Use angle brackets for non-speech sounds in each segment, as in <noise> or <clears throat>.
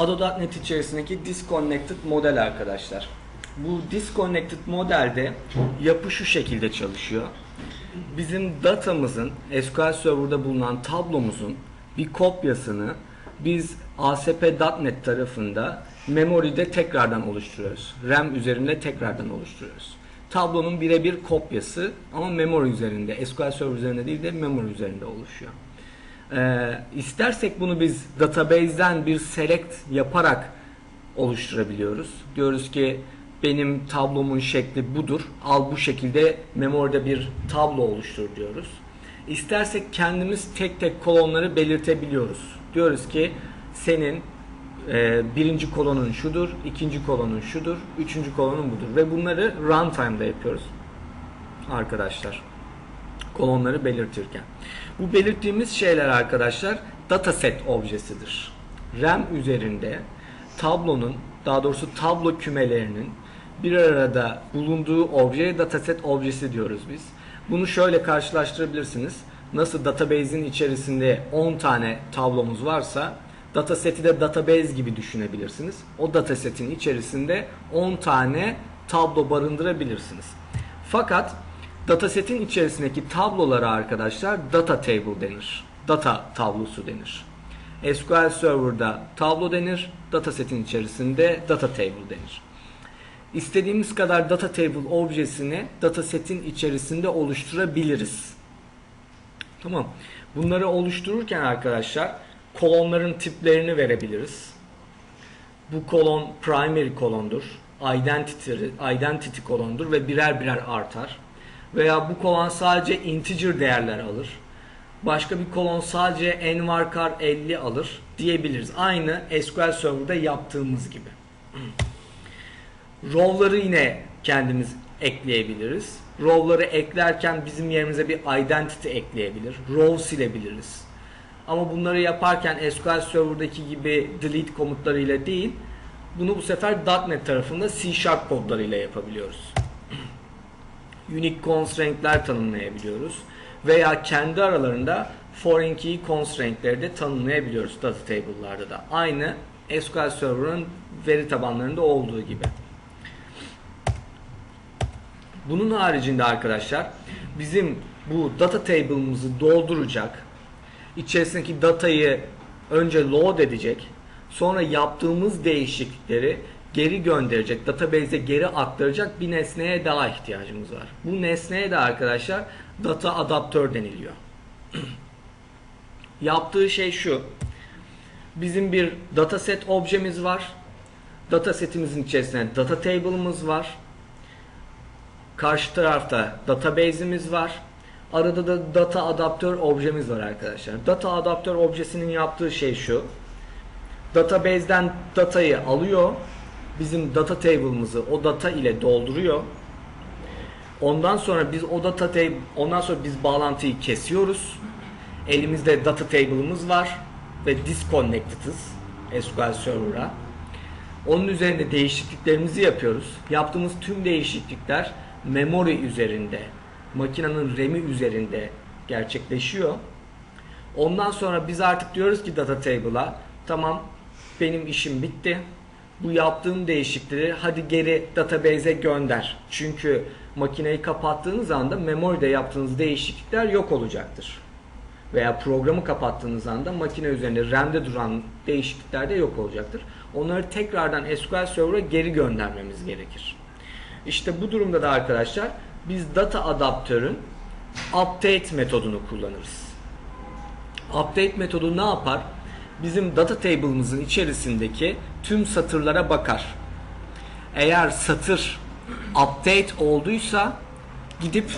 Ado.NET içerisindeki Disconnected model arkadaşlar. Bu Disconnected modelde yapı şu şekilde çalışıyor. Bizim datamızın SQL Server'da bulunan tablomuzun bir kopyasını biz ASP.NET tarafında memory'de tekrardan oluşturuyoruz. RAM üzerinde tekrardan oluşturuyoruz. Tablonun birebir kopyası ama memory üzerinde, SQL Server üzerinde değil de memory üzerinde oluşuyor. Ee, istersek bunu biz database'den bir select yaparak oluşturabiliyoruz. Diyoruz ki benim tablomun şekli budur. Al bu şekilde memory'de bir tablo oluştur diyoruz. İstersek kendimiz tek tek kolonları belirtebiliyoruz. Diyoruz ki senin e, birinci kolonun şudur, ikinci kolonun şudur, üçüncü kolonun budur. Ve bunları runtime'da yapıyoruz arkadaşlar. Kolonları belirtirken. Bu belirttiğimiz şeyler arkadaşlar dataset objesidir. RAM üzerinde tablonun daha doğrusu tablo kümelerinin bir arada bulunduğu objeye dataset objesi diyoruz biz. Bunu şöyle karşılaştırabilirsiniz. Nasıl database'in içerisinde 10 tane tablomuz varsa dataseti de database gibi düşünebilirsiniz. O datasetin içerisinde 10 tane tablo barındırabilirsiniz. Fakat datasetin içerisindeki tablolara arkadaşlar data table denir. Data tablosu denir. SQL Server'da tablo denir, datasetin içerisinde data table denir. İstediğimiz kadar data table objesini datasetin içerisinde oluşturabiliriz. Tamam. Bunları oluştururken arkadaşlar kolonların tiplerini verebiliriz. Bu kolon primary kolondur. Identity, identity kolondur ve birer birer artar. Veya bu kolon sadece integer değerler alır. Başka bir kolon sadece n varchar 50 alır diyebiliriz. Aynı SQL Server'da yaptığımız gibi. Row'ları yine kendimiz ekleyebiliriz. Row'ları eklerken bizim yerimize bir identity ekleyebilir. Row silebiliriz. Ama bunları yaparken SQL Server'daki gibi delete komutlarıyla değil, bunu bu sefer .NET tarafında C Sharp kodlarıyla yapabiliyoruz. Unique constraint'ler tanımlayabiliyoruz. Veya kendi aralarında foreign key constraint'leri de tanımlayabiliyoruz data table'larda da. Aynı SQL Server'ın veri tabanlarında olduğu gibi. Bunun haricinde arkadaşlar bizim bu data table'ımızı dolduracak, içerisindeki datayı önce load edecek, sonra yaptığımız değişiklikleri geri gönderecek, database'e geri aktaracak bir nesneye daha ihtiyacımız var. Bu nesneye de arkadaşlar data adaptör deniliyor. <clears throat> Yaptığı şey şu. Bizim bir dataset objemiz var. Datasetimizin içerisinde data table'ımız var. Karşı tarafta database'imiz var. Arada da data adaptör objemiz var arkadaşlar. Data adaptör objesinin yaptığı şey şu. Database'den datayı alıyor. Bizim data table'ımızı o data ile dolduruyor. Ondan sonra biz o data table, ondan sonra biz bağlantıyı kesiyoruz. Elimizde data table'ımız var ve disconnected'ız SQL Server'a. Onun üzerinde değişikliklerimizi yapıyoruz. Yaptığımız tüm değişiklikler memory üzerinde, makinenin RAM'i üzerinde gerçekleşiyor. Ondan sonra biz artık diyoruz ki data table'a tamam benim işim bitti. Bu yaptığım değişiklikleri hadi geri database'e gönder. Çünkü makineyi kapattığınız anda memory'de yaptığınız değişiklikler yok olacaktır. Veya programı kapattığınız anda makine üzerinde RAM'de duran değişiklikler de yok olacaktır. Onları tekrardan SQL Server'a geri göndermemiz gerekir. İşte bu durumda da arkadaşlar biz data adaptörün update metodunu kullanırız. Update metodu ne yapar? Bizim data table'ımızın içerisindeki tüm satırlara bakar. Eğer satır update olduysa gidip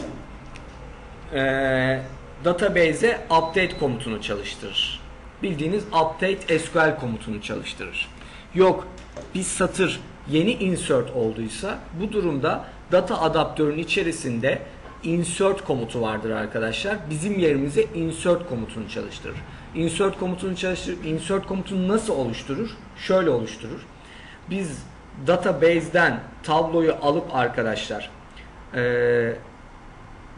ee, database'e update komutunu çalıştırır. Bildiğiniz update SQL komutunu çalıştırır. Yok bir satır yeni insert olduysa bu durumda data adaptörün içerisinde insert komutu vardır arkadaşlar. Bizim yerimize insert komutunu çalıştırır. Insert komutunu çalıştırır. Insert komutunu nasıl oluşturur? Şöyle oluşturur. Biz database'den tabloyu alıp arkadaşlar eee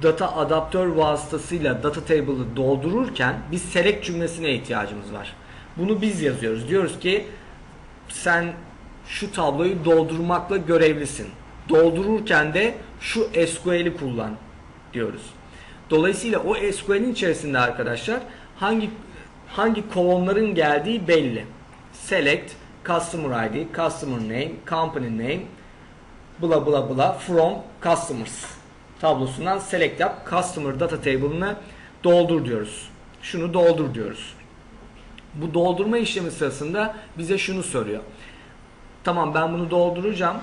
data adaptör vasıtasıyla data table'ı doldururken biz select cümlesine ihtiyacımız var. Bunu biz yazıyoruz. Diyoruz ki sen şu tabloyu doldurmakla görevlisin. Doldururken de şu SQL'i kullan diyoruz. Dolayısıyla o SQL'in içerisinde arkadaşlar hangi hangi kolonların geldiği belli. Select, Customer ID, Customer Name, Company Name, bla bla bla from customers tablosundan select yap. Customer data table'ını doldur diyoruz. Şunu doldur diyoruz. Bu doldurma işlemi sırasında bize şunu soruyor. Tamam ben bunu dolduracağım.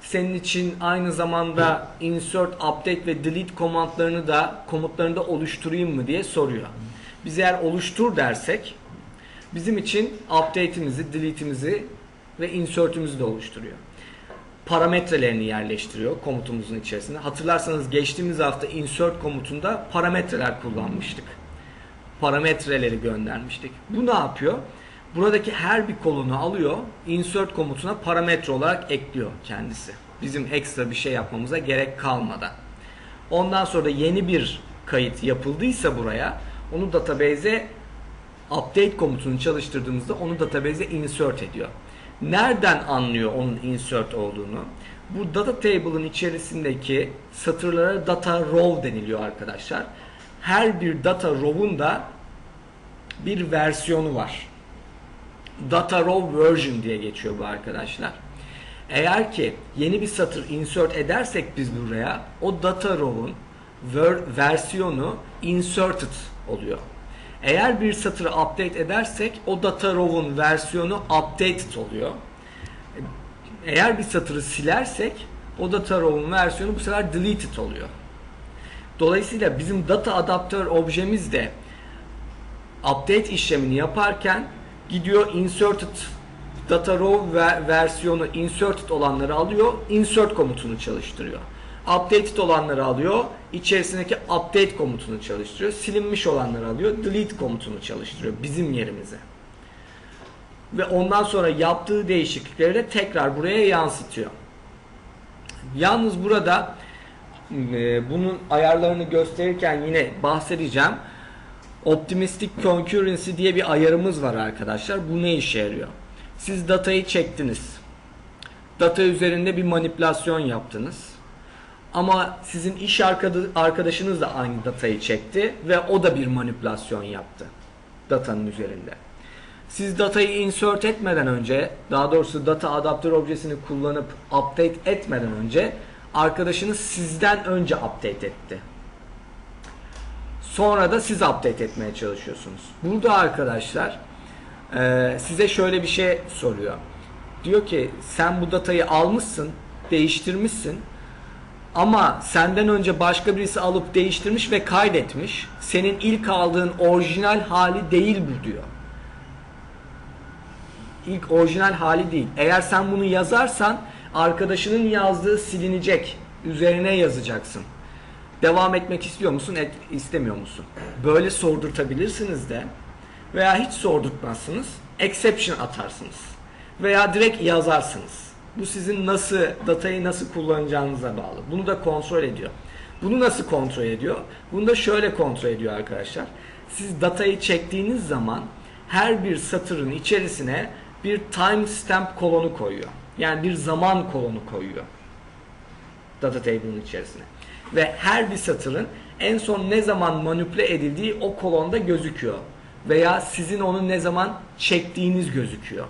Senin için aynı zamanda insert, update ve delete komutlarını da komutlarını da oluşturayım mı diye soruyor. Biz eğer oluştur dersek bizim için update'imizi, delete'imizi ve insert'ümüzü de oluşturuyor. Parametrelerini yerleştiriyor komutumuzun içerisinde. Hatırlarsanız geçtiğimiz hafta insert komutunda parametreler kullanmıştık. Parametreleri göndermiştik. Bu ne yapıyor? Buradaki her bir kolonu alıyor, insert komutuna parametre olarak ekliyor kendisi. Bizim ekstra bir şey yapmamıza gerek kalmadan. Ondan sonra yeni bir kayıt yapıldıysa buraya, onu database'e update komutunu çalıştırdığımızda onu database'e insert ediyor. Nereden anlıyor onun insert olduğunu? Bu data table'ın içerisindeki satırlara data row deniliyor arkadaşlar. Her bir data row'un da bir versiyonu var. Data row version diye geçiyor bu arkadaşlar. Eğer ki yeni bir satır insert edersek biz buraya o data row'un ver- versiyonu inserted oluyor. Eğer bir satırı update edersek o data row'un versiyonu updated oluyor. Eğer bir satırı silersek o data row'un versiyonu bu sefer deleted oluyor. Dolayısıyla bizim data adaptör objemiz de update işlemini yaparken gidiyor inserted data row ve versiyonu inserted olanları alıyor, insert komutunu çalıştırıyor. Updated olanları alıyor, içerisindeki update komutunu çalıştırıyor. Silinmiş olanları alıyor, delete komutunu çalıştırıyor bizim yerimize. Ve ondan sonra yaptığı değişiklikleri de tekrar buraya yansıtıyor. Yalnız burada e, bunun ayarlarını gösterirken yine bahsedeceğim. Optimistic Concurrency diye bir ayarımız var arkadaşlar. Bu ne işe yarıyor? Siz datayı çektiniz. Data üzerinde bir manipülasyon yaptınız. Ama sizin iş arkada- arkadaşınız da aynı datayı çekti ve o da bir manipülasyon yaptı datanın üzerinde. Siz datayı insert etmeden önce, daha doğrusu data adaptör objesini kullanıp update etmeden önce arkadaşınız sizden önce update etti. Sonra da siz update etmeye çalışıyorsunuz. Burada arkadaşlar e, size şöyle bir şey soruyor. Diyor ki sen bu datayı almışsın, değiştirmişsin ama senden önce başka birisi alıp değiştirmiş ve kaydetmiş. Senin ilk aldığın orijinal hali değil bu diyor. İlk orijinal hali değil. Eğer sen bunu yazarsan arkadaşının yazdığı silinecek. Üzerine yazacaksın. Devam etmek istiyor musun, et, istemiyor musun? Böyle sordurtabilirsiniz de veya hiç sordurtmazsınız. Exception atarsınız. Veya direkt yazarsınız. Bu sizin nasıl, datayı nasıl kullanacağınıza bağlı. Bunu da kontrol ediyor. Bunu nasıl kontrol ediyor? Bunu da şöyle kontrol ediyor arkadaşlar. Siz datayı çektiğiniz zaman her bir satırın içerisine bir timestamp kolonu koyuyor. Yani bir zaman kolonu koyuyor. Data table'ın içerisine. Ve her bir satırın en son ne zaman manipüle edildiği o kolonda gözüküyor. Veya sizin onu ne zaman çektiğiniz gözüküyor.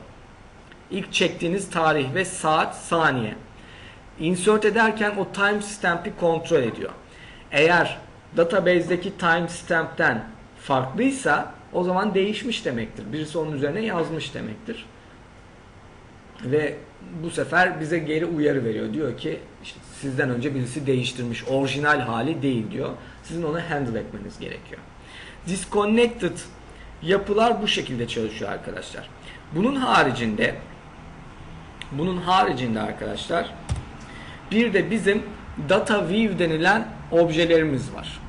İlk çektiğiniz tarih ve saat, saniye. Insert ederken o timestamp'i kontrol ediyor. Eğer database'deki timestamp'ten farklıysa o zaman değişmiş demektir. Birisi onun üzerine yazmış demektir. Ve bu sefer bize geri uyarı veriyor. Diyor ki işte sizden önce birisi değiştirmiş. Orijinal hali değil diyor. Sizin onu handle etmeniz gerekiyor. Disconnected yapılar bu şekilde çalışıyor arkadaşlar. Bunun haricinde bunun haricinde arkadaşlar bir de bizim data view denilen objelerimiz var.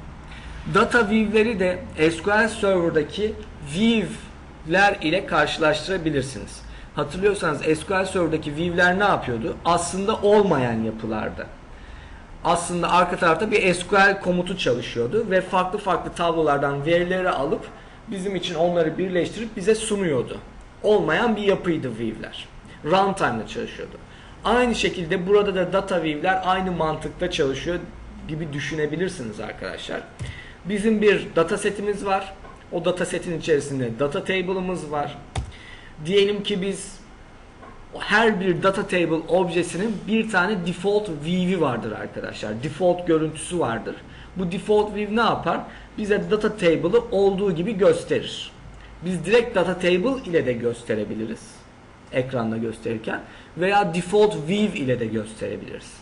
Data view'leri de SQL Server'daki view'ler ile karşılaştırabilirsiniz. Hatırlıyorsanız SQL Server'daki view'ler ne yapıyordu? Aslında olmayan yapılardı. Aslında arka tarafta bir SQL komutu çalışıyordu ve farklı farklı tablolardan verileri alıp bizim için onları birleştirip bize sunuyordu. Olmayan bir yapıydı view'ler. runtime'da çalışıyordu. Aynı şekilde burada da data view'ler aynı mantıkta çalışıyor gibi düşünebilirsiniz arkadaşlar. Bizim bir data setimiz var. O data setin içerisinde data table'ımız var. Diyelim ki biz her bir data table objesinin bir tane default view'i vardır arkadaşlar. Default görüntüsü vardır. Bu default view ne yapar? Bize data table'ı olduğu gibi gösterir. Biz direkt data table ile de gösterebiliriz. Ekranda gösterirken. Veya default view ile de gösterebiliriz.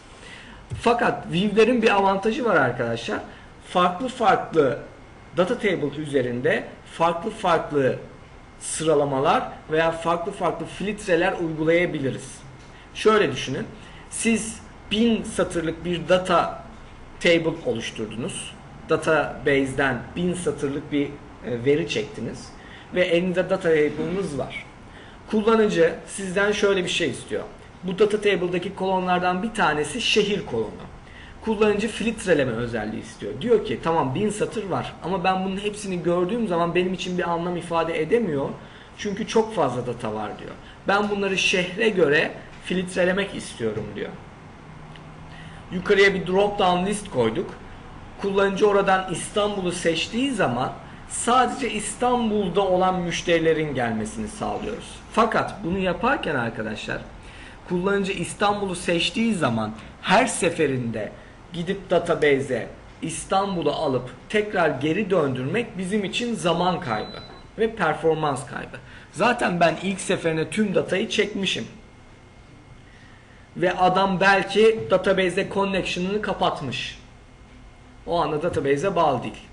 Fakat view'lerin bir avantajı var arkadaşlar. Farklı farklı data table üzerinde farklı farklı sıralamalar veya farklı farklı filtreler uygulayabiliriz. Şöyle düşünün. Siz bin satırlık bir data table oluşturdunuz. Database'den bin satırlık bir e, veri çektiniz ve elinizde data table'ınız var. Kullanıcı sizden şöyle bir şey istiyor. Bu data table'daki kolonlardan bir tanesi şehir kolonu. Kullanıcı filtreleme özelliği istiyor. Diyor ki tamam bin satır var ama ben bunun hepsini gördüğüm zaman benim için bir anlam ifade edemiyor. Çünkü çok fazla data var diyor. Ben bunları şehre göre filtrelemek istiyorum diyor. Yukarıya bir drop down list koyduk. Kullanıcı oradan İstanbul'u seçtiği zaman sadece İstanbul'da olan müşterilerin gelmesini sağlıyoruz. Fakat bunu yaparken arkadaşlar kullanıcı İstanbul'u seçtiği zaman her seferinde gidip database'e İstanbul'u alıp tekrar geri döndürmek bizim için zaman kaybı ve performans kaybı. Zaten ben ilk seferine tüm datayı çekmişim. Ve adam belki database'e connection'ını kapatmış. O anda database'e bağlı değil.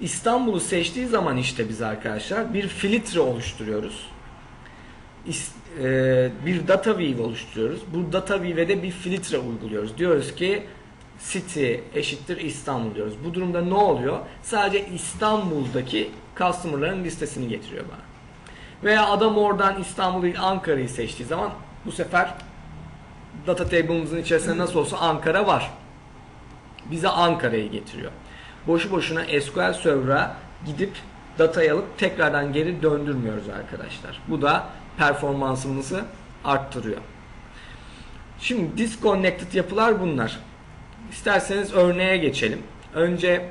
İstanbul'u seçtiği zaman işte biz arkadaşlar bir filtre oluşturuyoruz. E, bir data view oluşturuyoruz. Bu data view'e de bir filtre uyguluyoruz. Diyoruz ki city eşittir İstanbul diyoruz. Bu durumda ne oluyor? Sadece İstanbul'daki customer'ların listesini getiriyor bana. Veya adam oradan İstanbul değil Ankara'yı seçtiği zaman bu sefer data table'ımızın içerisinde nasıl olsa Ankara var. Bize Ankara'yı getiriyor. Boşu boşuna SQL Server'a gidip datayı alıp tekrardan geri döndürmüyoruz arkadaşlar. Bu da performansımızı arttırıyor. Şimdi disconnected yapılar bunlar. İsterseniz örneğe geçelim. Önce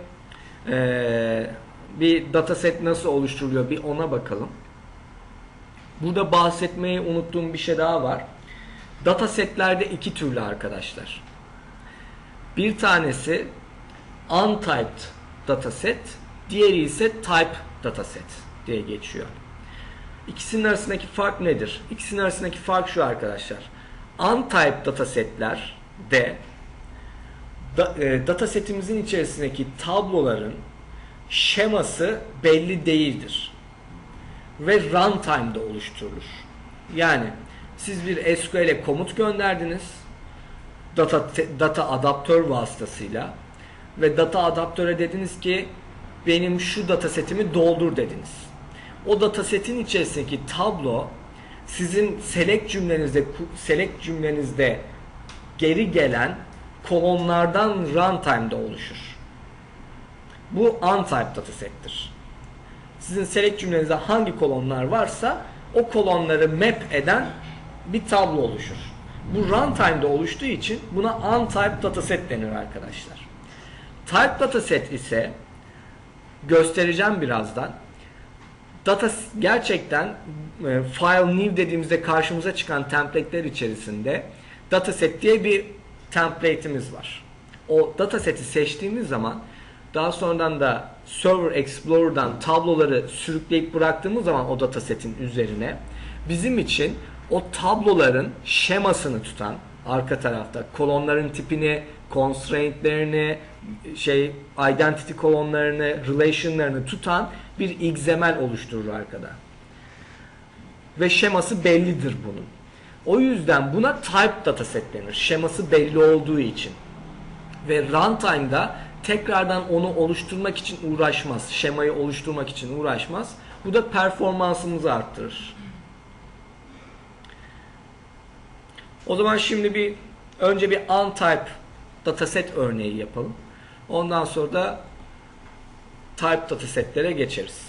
eee, bir dataset nasıl oluşturuluyor bir ona bakalım. Burada bahsetmeyi unuttuğum bir şey daha var. Datasetlerde iki türlü arkadaşlar. Bir tanesi untyped dataset, diğeri ise type dataset diye geçiyor. İkisinin arasındaki fark nedir? İkisinin arasındaki fark şu arkadaşlar. Untyped datasetler de da, e, datasetimizin içerisindeki tabloların şeması belli değildir. Ve runtime'da oluşturulur. Yani siz bir SQL'e komut gönderdiniz. Data, data adaptör vasıtasıyla ve data adaptöre dediniz ki benim şu datasetimi doldur dediniz. O datasetin içerisindeki tablo sizin select cümlenizde select cümlenizde geri gelen kolonlardan runtime'da oluşur. Bu untyped datasettir. Sizin select cümlenizde hangi kolonlar varsa o kolonları map eden bir tablo oluşur. Bu runtime'da oluştuğu için buna untyped dataset denir arkadaşlar. Type dataset ise göstereceğim birazdan. Data gerçekten e, file new dediğimizde karşımıza çıkan template'ler içerisinde dataset diye bir template'imiz var. O dataseti seçtiğimiz zaman daha sonradan da Server Explorer'dan tabloları sürükleyip bıraktığımız zaman o datasetin üzerine bizim için o tabloların şemasını tutan arka tarafta kolonların tipini, constraint'lerini, şey identity kolonlarını, relation'larını tutan bir XML oluşturur arkada. Ve şeması bellidir bunun. O yüzden buna type dataset denir. Şeması belli olduğu için. Ve runtime'da tekrardan onu oluşturmak için uğraşmaz. Şemayı oluşturmak için uğraşmaz. Bu da performansımızı arttırır. O zaman şimdi bir önce bir untype dataset örneği yapalım. Ondan sonra da type datasetlere geçeriz.